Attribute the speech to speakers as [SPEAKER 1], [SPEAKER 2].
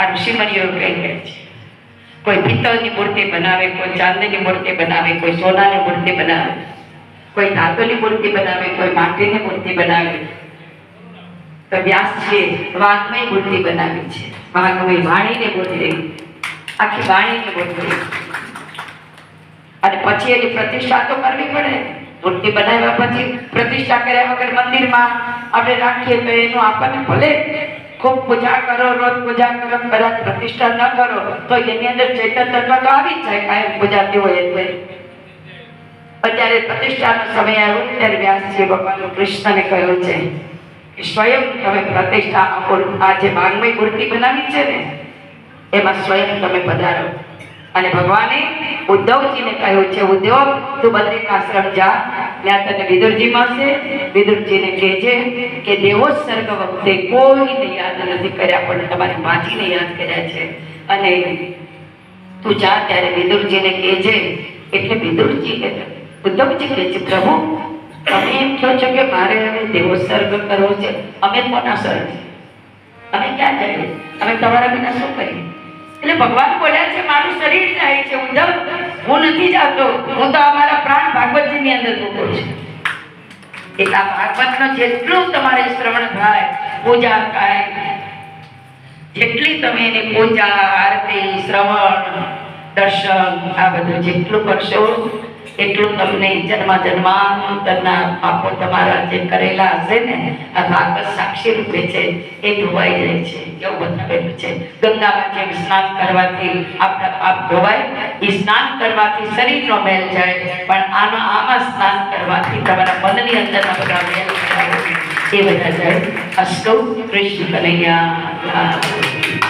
[SPEAKER 1] આ ઋષિમણીઓ કહી ગયા છે, કોઈ પિત્તળની મૂર્તિ બનાવે, કોઈ ચાંદીની મૂર્તિ બનાવે, કોઈ સોનાની મૂર્તિ બનાવે, કોઈ ધાતુની મૂર્તિ બનાવે, કોઈ માટીની મૂર્તિ બનાવે. તો વ્યાસજીએ વાઘમય મૂર્તિ બનાવી છે. વાઘમય વાણીની મૂર્તિ આખી વાણીની મૂર્તિ અને પછી એની પ્રતિષ્ઠા તો કરવી પડે. મૂર્તિ બનાવ્યા પછી પ્રતિષ્ઠા કર્યા વગર મંદિરમાં આપણે રાખીએ તો એનું આપણને ભલે ખૂબ પૂજા કરો, રોજ પૂજા કરો કદાચ પ્રતિષ્ઠા ન કરો, તો એની અંદર ચેતન તત્વ તો આવી જ જાય કાયમ પૂજાતી હોય એટલે. અત્યારે પ્રતિષ્ઠાનો સમય આવ્યો, ત્યારે વ્યાસજી ભગવાન કૃષ્ણને કહ્યું છે કે સ્વયં તમે પ્રતિષ્ઠા આપો. આ જે વાંગમય મૂર્તિ બનાવી છે ને, એમાં સ્વયં તમે પધારો. અને ભગવાને ઉદ્ધવજીને કહ્યું છે, ઉદ્ધવ, તું બદ્રિક આશ્રમ જા ત્યાં વિદુરજી મળશે. વિદુરજીને કહેજે કે દેવોત્સર્ગ વખતે કોઈને યાદ નથી કર્યા, પણ તમારી માજીને યાદ કર્યા છે. અને તું જા ત્યારે વિદુરજીને કહેજે, એટલે વિદુરજી ઉદ્ધવજી કહે છે, પ્રભુ, તમે એમ કહો છો કે મારે હવે દેવો સર્ગ કરવો છે? અમે કોના સર અમે ક્યાં જઈએ? અમે તમારા વિના શું કરીએ? એટલે ભગવાન બોલ્યા છે, મારું શરીર જાય છે, ઉદ્ધવ. હું નથી જાતો. હું તો અમારા પ્રાણ ભાગવતજીની અંદર મૂકું છું. એટલે આ ભાગવતનો જેટલું તમારે શ્રવણ થાય, પૂજા થાય, જેટલી તમે એને પૂજા, આરતી, શ્રવણ, દર્શન, આ બધું જેટલું કરશો એટલું તમને જન્મ જન્માંતરના પાપો તમારા જે કરેલા હશે ને, આ ભાગવત સાક્ષી રૂપે છે, એ ધોવાઈ જાય છે. એવું બતાવેલું છે? ગંગામાં જેમ સ્નાન કરવાથી આપણા પાપ ધોવાય, એ સ્નાન કરવાથી શરીરનો મેલ જાય, પણ આનો આમાં સ્નાન કરવાથી તમારા મનની અંદરના બધા મેલ એ બધા જાય અસ્તુ કૃષ્ણ કનૈયા.